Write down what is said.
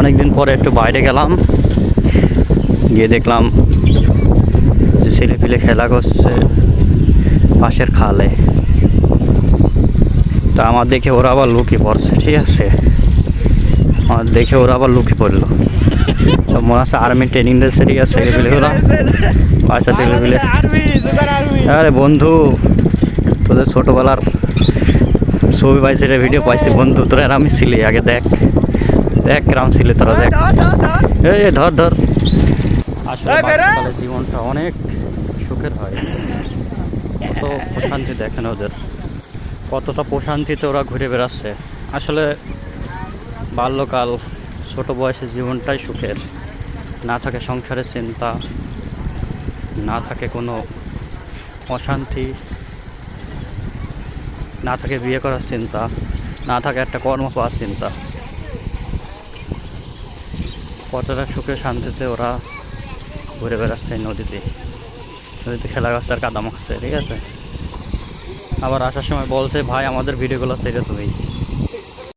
অনেকদিন পরে একটু বাইরে গেলাম। গিয়ে দেখলাম যে ছেলে পিলে খেলা করছে পাশের খালে। তা আমার দেখে ওরা আবার লুকিয়ে পড়ছে, ঠিক আছে? আমার দেখে ওরা আবার লুকিয়ে পড়ল। সব মনে হচ্ছে আর্মি ট্রেনিং দিচ্ছে, ঠিক আছে ছেলে পিলে ওরা বাচ্চা ছেলে পিলে আরে বন্ধু, তোদের ছোটোবেলার ছবি পাইছে ভিডিও পাইছে। বন্ধু, তোরা আর আমি ছিলি, আগে দেখ। দেখ কেরাম ছিলি তোরা দেখ। এই ধর ধর। আসলে বাচ্চাকালের জীবনটা অনেক সুখের হয়। কত প্রশান্তি দেখেন ওদের। কতটা প্রশান্তিতে ওরা ঘুরে বেড়াচ্ছে। আসলে বাল্যকাল ছোট বয়সের জীবনটাই সুখের। না থাকে সংসারের চিন্তা না থাকে কোনো অশান্তি না থাকে বিয়ে করার চিন্তা না থাকে একটা কর্ম পাওয়ার চিন্তা। কতটা সুখে শান্তিতে ওরা ঘুরে বেড়াচ্ছে নদীতে। নদীতে খেলা গাছ আর কাদা মাখছে, ঠিক আছে? আবার আসার সময় বলছে, ভাই, আমাদের ভিডিওগুলো ছেড়ে তুমি